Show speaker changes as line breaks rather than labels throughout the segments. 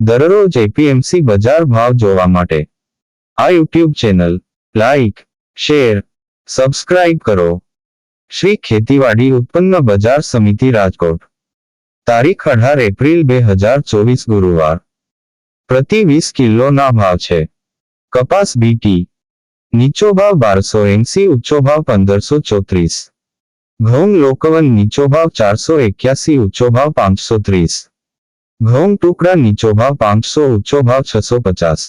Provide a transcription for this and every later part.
દરરોજ એપીએમસી બજાર ભાવ જોવા માટે. આ YouTube channel, like, share, subscribe કરો. શ્રી ખેતીવાડી ઉત્પન્ન બજાર સમિતિ રાજકોટ. તારીખ અઢાર એપ્રિલ બે હજાર ચોવીસ ગુરુવાર. પ્રતિ વીસ કિલોના ભાવ છે. કપાસ બીટી નીચો ભાવ બારસો એંસી ઊંચો ભાવ પંદરસો ચોત્રીસ. ઘઉં લોકવન નીચો ભાવ ચારસો એક્યાસી ઊંચો ભાવ પાંચસો ત્રીસ. ઘઉં ટુકડા નીચો ભાવ પાંચસો ઊંચો ભાવ છસો પચાસ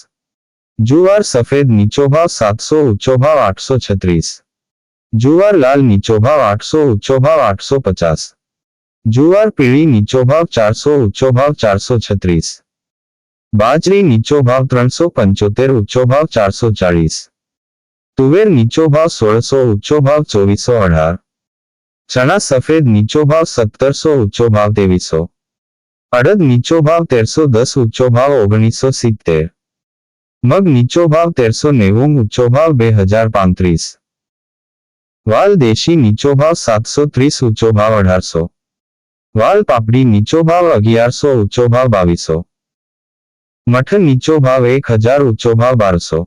જુવાર સફેદ નીચો ભાવ સાતસો ઊંચો ભાવ આઠસો છત્રીસ જુવાર લાલ નીચો ભાવ આઠસો ઊંચો ભાવ આઠસો પચાસ જુવાર પીળી નીચો ભાવ ચારસો ઊંચો ભાવ ચારસો છત્રીસ બાજરી નીચો ભાવ ત્રણસો પંચોતેર ઊંચો ભાવ ચારસો ચાળીસ તુવેર નીચો ભાવ સોળસો ઊંચો ભાવ ચોવીસો અઢાર ચણા સફેદ નીચો ભાવ સત્તરસો ઊંચો ભાવ ત્રેવીસો અડદ નીચો ભાવ તેરસો દસ ઊંચો ભાવ ઓગણીસો સિત્તેર મગ નીચો ભાવ તેરસો નેવું ઊંચો ભાવ બે હજાર પાંત્રીસ વાલ દેશી નીચો ભાવ સાતસો ત્રીસ ઊંચો ભાવ અઢારસો વાલ પાપડી નીચો ભાવ અગિયારસો ઊંચો ભાવ બાવીસો મઠ નીચો ભાવ એક હજાર ઊંચો ભાવ બારસો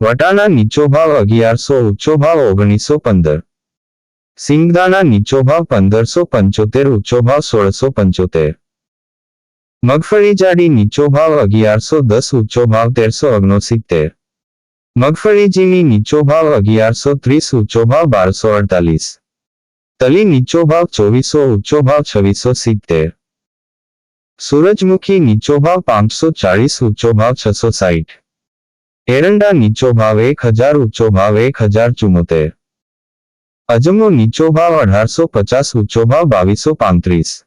વટાણા નીચો ભાવ અગિયારસો ઊંચો ભાવ ઓગણીસો પંદર સિંગદાણા નીચો ભાવ પંદરસો પંચોતેર ઊંચો ભાવ સોળસો પંચોતેર મગફળી જાડી નીચો ભાવ અગિયારસો દસ ઊંચો ભાવ તેરસો ઓગણસિત્તેર મગફળી ઝીણી નીચો ભાવ અગિયારસો ત્રીસ ઊંચો ભાવ બારસો અડતાલીસ તલી નીચો ભાવ ચોવીસો ઊંચો ભાવ છવ્વીસો સિત્તેર સૂરજમુખી નીચો ભાવ પાંચસો ચાળીસ ઊંચો ભાવ છસો સાઠ એરંડા નીચો ભાવ એક હજાર ઊંચો ભાવ એક હજાર ચુમ્મોતેર અજમો નીચો ભાવ અઢારસો પચાસ, ઊંચો ભાવ બાવીસો પાંત્રીસ.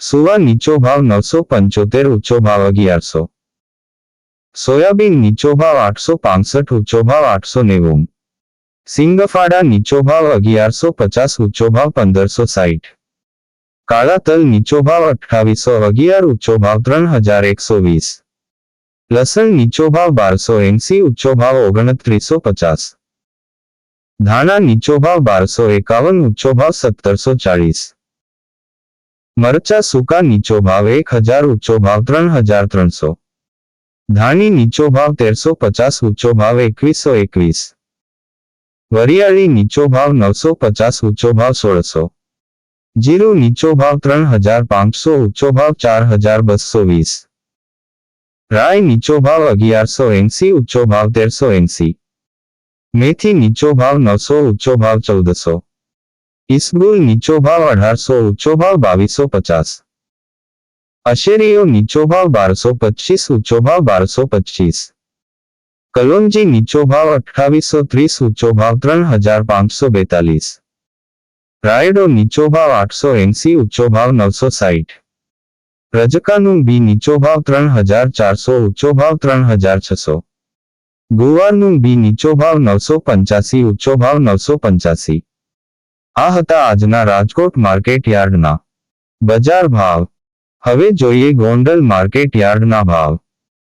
સુવા નીચો ભાવ નવસો પંચોતેર, ઊંચો ભાવ અગિયારસો. સોયાબીન નીચો ભાવ આઠસો પાંસઠ, ઊંચો ભાવ આઠસો નેવું. સિંગફાડા નીચો ભાવ અગિયારસો પચાસ, ઊંચો ભાવ પંદરસો સાઠ કાળા તલ નીચો ભાવ અઠાવીસો અગિયાર, ઊંચો ભાવ ત્રણ હજાર એકસો વીસ. લસણ નીચો ભાવ બારસો એંસી, ઊંચો ભાવ ઓગણત્રીસો પચાસ. ધાણા નીચો ભાવ બારસો એકાવન ઊંચો ભાવ સત્તરસો ચાળીસ મરચા સૂકા નીચો ભાવ એક હજાર ઊંચો ભાવ ત્રણ હજાર ત્રણસો ધાણી નીચો ભાવ તેરસો પચાસ ઊંચો ભાવ એકવીસો એકવીસ વરિયાળી નીચો ભાવ નવસો પચાસ ઊંચો ભાવ સોળસો જીરું નીચો ભાવ ત્રણ હજાર પાંચસો ઊંચો ભાવ ચાર હજાર બસો વીસ રાય નીચો ભાવ અગિયારસો એંસી ઊંચો ભાવ તેરસો એંસી મેથી નીચો ભાવ નવસો ઊંચો ભાવ ચૌદસો ઇસબુલ નીચો ભાવ અઢારસો ઊંચો ભાવ બાવીસો પચાસ અશેરીઓ નીચો ભાવ બારસો પચીસ ઊંચો ભાવ બારસો પચીસ કલોંજી નીચો ભાવ અઠ્ઠાવીસો ત્રીસ ઊંચો ભાવ ત્રણ હજાર પાંચસો બેતાલીસ રાયડો નીચો ભાવ આઠસો એંસી ઊંચો ભાવ નવસો સાઠ રજકાનું બી નીચો ભાવ ત્રણ હજાર ચારસો ઊંચો ભાવ ત્રણ હજાર છસો ગુવારનું બી નીચો ભાવ નવસો પંચ્યાસી, ઊંચો ભાવ નવસો પંચ્યાસી. આ હતા આજના રાજકોટ માર્કેટ યાર્ડના. બજાર ભાવ. હવે જોઈએ ગોંડલ માર્કેટ યાર્ડના ભાવ.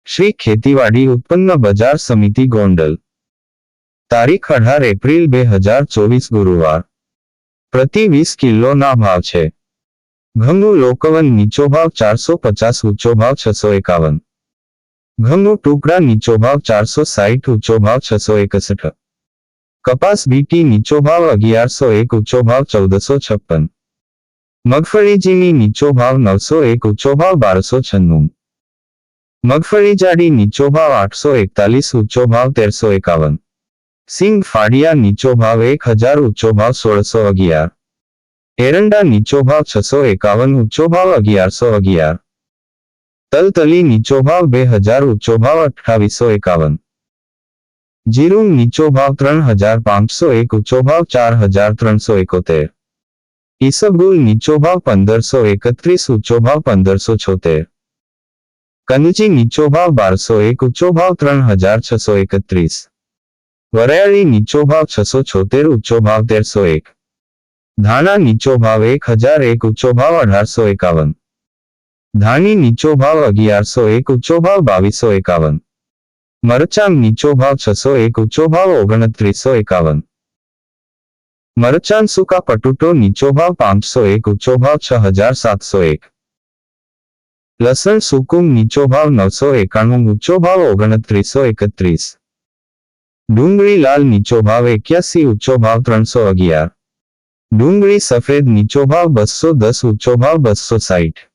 શ્રી ખેતીવાડી ઉત્પન્ન બજાર સમિતિ ગોંડલ. તારીખ અઢાર એપ્રિલ બે હજાર ચોવીસ ગુરુવાર. પ્રતિ વીસ કિલોના ભાવ છે. ઘઉંનું લોકવન નીચો ભાવ ચારસો પચાસ, ઊંચો ભાવ છસો એકાવન. ઘઉંનું ટુકડા નીચો ભાવ ચારસો સાઠ ઊંચો ભાવ છસો એકસઠ કપાસ બીટી નીચો ભાવ અગિયારસો એક ઊંચો ભાવ ચૌદસો છપ્પન મગફળી ઝીણી નીચો ભાવ નવસો એક ઊંચો ભાવ બારસો છન્નું મગફળી જાડી નીચો ભાવ આઠસો એકતાલીસ ઊંચો ભાવ તેરસો એકાવન સિંગ ફાડિયા નીચો ભાવ એક હજાર ઊંચો ભાવ સોળસો અગિયાર એરંડા નીચો ભાવ છસો એકાવન ઊંચો ભાવ અગિયારસો અગિયાર તલતલી નીચો ભાવ બે હજાર ઊંચો ભાવ અઠ્ઠાવીસો એકાવન જીરું નીચો ભાવ ત્રણ હજાર પાંચસો એક ઊંચો ભાવ ચાર હજાર ત્રણસો એકોતેર ઈસબગુલ નીચો ભાવ પંદરસો એકત્રીસ ઊંચો ભાવ પંદરસો છોતેર કનજી નીચો ભાવ બારસો એક ઊંચો ભાવ ત્રણ હજાર છસો એકત્રીસ વરાયળી નીચો ભાવ છસો છોતેર ઊંચો ભાવ તેરસો એક ધાણા નીચો ભાવ એક હજાર એક ઊંચો ભાવ અઢારસો એકાવન ધાણી નીચો ભાવ અગિયારસો એક ઊંચો ભાવ બાવીસો એકાવન મરચાં નીચો ભાવ છસો એક ઊંચો ભાવ ઓગણત્રીસો એકાવન મરચાં સૂકા પટુટો નીચો ભાવ પાંચસો એક ઊંચો ભાવ છ હજાર સાતસો એક લસણ સુકુમ નીચો ભાવ નવસો એકાણું ઊંચો ભાવ ઓગણત્રીસો એકત્રીસ ડુંગળી લાલ નીચો ભાવ એક્યાસી ઊંચો ભાવ ત્રણસો અગિયાર ડુંગળી સફેદ નીચો ભાવ બસો દસ ઊંચો ભાવ બસો સાઠ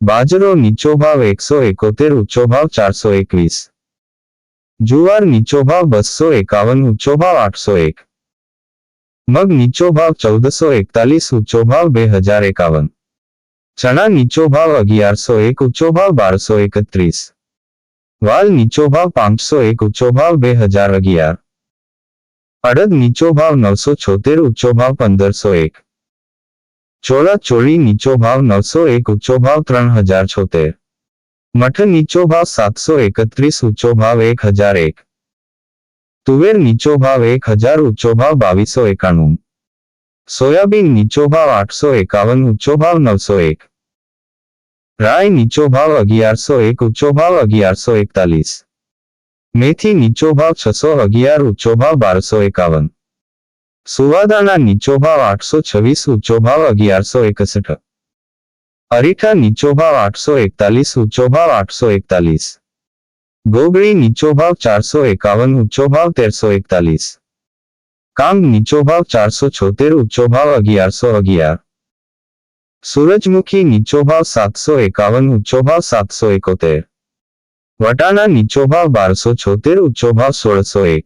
બાજરો નીચો ભાવ એકસો એકોતેર ઊંચો ભાવ ચારસો એકવીસ જુવાર નીચો ભાવ બસો એકાવન ઊંચો ભાવ આઠસો એક મગ નીચો ભાવ ચૌદસો એકતાલીસ ઊંચો ભાવ બે હજાર એકાવન ચણા નીચો ભાવ અગિયારસો એક ઊંચો ભાવ બારસો એકત્રીસ વાલ નીચો ભાવ પાંચસો એક ઊંચો ભાવ બે હજાર અગિયાર અડદ નીચો ભાવ નવસો છોતેર ઊંચો ભાવ પંદરસો એક ચોળા ચોળી નીચો ભાવ નવસો એક ઊંચો ભાવ ત્રણ હજાર છોતેર. મઠ નીચો ભાવ સાતસો એકત્રીસ ઊંચો ભાવ એક હજાર એક. તુવેર નીચો ભાવ એક હજાર ઊંચો ભાવ બાવીસો એકાણું. સોયાબીન નીચો ભાવ આઠસો એકાવન ઊંચો ભાવ નવસો એક. રાય નીચો ભાવ અગિયારસો એક ઊંચો ભાવ અગિયારસો એકતાલીસ. મેથી નીચો ભાવ છસો અગિયાર ઊંચો ભાવ બારસો એકાવન. સુવાદાના નીચો ભાવ આઠસો છવ્વીસ ઊંચો ભાવ અગિયારસો એકસઠ. અરીઠા નીચો ભાવ આઠસો એકતાલીસ ઊંચો ભાવ આઠસો એકતાલીસ. ગોગળી નીચો ભાવ ચારસો એકાવન ઊંચો ભાવ તેરસો એકતાલીસ. કામ નીચો ભાવ ચારસો છોતેર ઊંચો ભાવ અગિયારસો અગિયાર. સૂરજમુખી નીચો ભાવ સાતસો એકાવન ઊંચો ભાવ સાતસો એકોતેર. વટાણા નીચો ભાવ બારસો છોતેર ઊંચો ભાવ સોળસો એક.